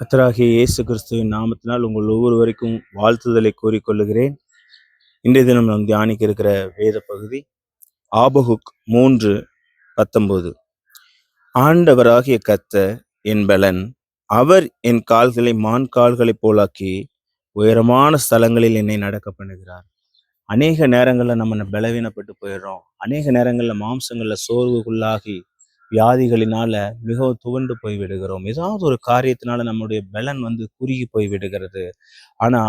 கத்தராகிய இயேசு கிறிஸ்துவின் நாமத்தினால் உங்கள் ஒவ்வொருவருக்கும் வாழ்த்துதலை கூறிக்கொள்ளுகிறேன். இன்றைய தினம் நாம் தியானிக்க இருக்கிற வேத பகுதி ஆபகுக் மூன்று பத்தொன்பது. ஆண்டவராகிய கத்த என் பலன் அவர் என் கால்களை மான் கால்களைப் போலாக்கி உயரமான ஸ்தலங்களில் என்னை நடக்க பண்ணுகிறார். அநேக நேரங்களில் நம்ம பலவீனப்பட்டு போயிடுறோம். அநேக நேரங்களில் மாம்சங்களில் சோர்வுக்குள்ளாகி வியாதிகளினால மிகவும் துவண்டு போய் விடுகிறோம் ஏதாவது ஒரு காரியத்தினால நம்முடைய பலன் வந்து குறுகி போய் விடுகிறது ஆனா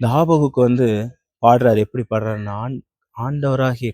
இந்த ஆபகுக்கு வந்து பாடுறாரு. எப்படி பாடுறாருன்னா ஆண் ஆண்டவராகிய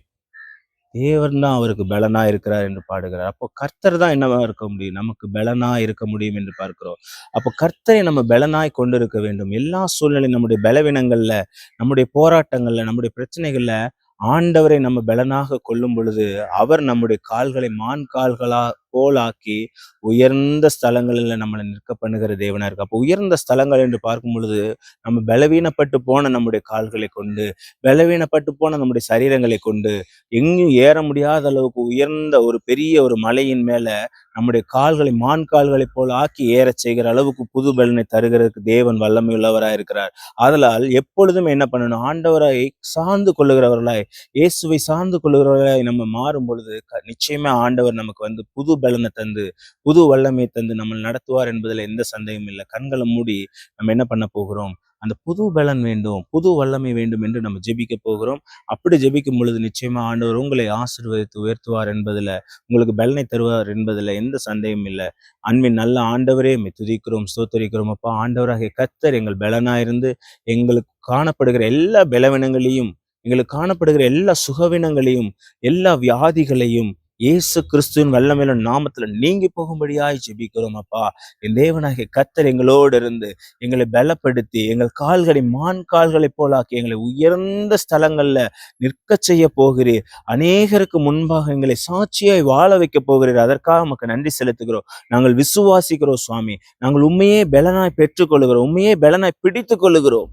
தேவன் தான் அவருக்கு பலனா இருக்கிறார் என்று பாடுகிறார். அப்போ கர்த்தர் தான் என்னவா இருக்க முடியும்? நமக்கு பலனா இருக்க முடியும் என்று பார்க்கிறோம். அப்போ கர்த்தரை நம்ம பலனாய் கொண்டிருக்க வேண்டும். எல்லா சூழ்நிலையும் நம்முடைய பலவீனங்கள்ல நம்முடைய போராட்டங்கள்ல நம்முடைய பிரச்சனைகள்ல ஆண்டவரை நம்ம பலனாக கொள்ளும் பொழுது அவர் நம்முடைய கால்களை மான் கால்களா கோலாக்கி உயர்ந்த ஸ்தலங்களில் நம்மளை நிற்க பண்ணுகிற தேவனா இருக்கு. அப்போ உயர்ந்த ஸ்தலங்கள் என்று பார்க்கும் பொழுது நம்ம பலவீனப்பட்டு போன நம்முடைய கால்களை கொண்டு பலவீனப்பட்டு போன நம்முடைய சரீரங்களை கொண்டு எங்கேயும் ஏற முடியாத அளவுக்கு உயர்ந்த ஒரு பெரிய ஒரு மலையின் மேல நம்முடைய கால்களை மான் கால்களைப் போல ஆக்கி ஏற செய்கிற அளவுக்கு புது பலனை தருகிறதுக்கு தேவன் வல்லமை உள்ளவராய் இருக்கிறார். அதனால் எப்பொழுதும் என்ன பண்ணணும்? ஆண்டவராய் சார்ந்து கொள்ளுகிறவர்களாய் இயேசுவை சார்ந்து கொள்ளுகிறவர்களாய் நம்ம மாறும் பொழுது க- நிச்சயமா ஆண்டவர் நமக்கு வந்து புது பலனை தந்து புது வல்லமை தந்து நம்ம நடத்துவார் என்பதில் எந்த சந்தேகமும் இல்லை. கண்களை மூடி நம்ம என்ன பண்ண போகிறோம்? அந்த புது பலன் வேண்டும் புது வல்லமை வேண்டும் என்று நம்ம ஜெபிக்க போகிறோம். அப்படி ஜெபிக்கும் பொழுது நிச்சயமா ஆண்டவர் உங்களை ஆசீர்வதித்து உயர்த்துவார் என்பதில் உங்களுக்கு பலனை தருவார் என்பதில் எந்த சந்தேகமும் இல்லை. அன்பின் நல்ல ஆண்டவரே துதிக்கிறோம் ஸ்தோத்தரிக்கிறோம். அப்பா ஆண்டவராகிய கத்தர் எங்கள் பலனாயிருந்து எங்களுக்கு காணப்படுகிற எல்லா பலவினங்களையும் எங்களுக்கு காணப்படுகிற எல்லா சுகவினங்களையும் எல்லா வியாதிகளையும் இயேசு கிறிஸ்துவின் வல்லமையில நாமத்துல நீங்கி போகும்படியாய் ஜெபிக்கிறோம் அப்பா. என் தேவனாகிய கத்தர் எங்களோடு இருந்து எங்களை பலப்படுத்தி எங்கள் கால்களை மான் கால்களைப் போலாக்கி எங்களை உயர்ந்த ஸ்தலங்கள்ல நிற்க செய்ய போகிறீர். அநேகருக்கு முன்பாக எங்களை சாட்சியாய் வாழ வைக்க போகிறீர். அதற்காக உமக்கு நன்றி செலுத்துகிறோம். நாங்கள் விசுவாசிக்கிறோம் சுவாமி. நாங்கள் உண்மையே பலனாய் பெற்றுக்கொள்கிறோம் உண்மையே பலனாய் பிடித்துக் கொள்ளுகிறோம்.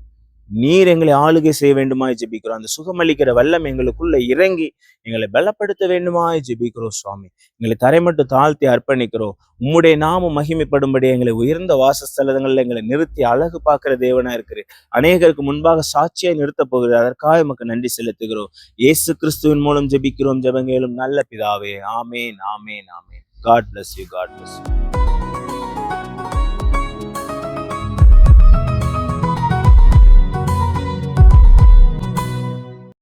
நீர் எங்களை ஆளுகை செய்ய வேண்டுமாய் ஜெபிக்கிறோம். அந்த சுகமளிக்கிற வல்லம் எங்களுக்குள்ள இறங்கி எங்களை பலப்படுத்த வேண்டுமாய் ஜெபிக்கிறோம் சுவாமி. எங்களை தரை மட்டும் தாழ்த்தி அர்ப்பணிக்கிறோம். உம்முடைய நாமம் மகிமைப்படும்படி எங்களை உயர்ந்த வாசஸ்தலங்களில் எங்களை நிறுத்தி அழகு பார்க்கிற தேவனா இருக்கிறேன் அநேகருக்கு முன்பாக சாட்சியாய் நிறுத்தப் போகிறது அதற்காக நமக்கு நன்றி செலுத்துகிறோம். இயேசு கிறிஸ்துவின் மூலம் ஜெபிக்கிறோம் ஜெபங்கேலும் நல்ல பிதாவே. ஆமேன் ஆமேன் ஆமேன். God bless you God bless you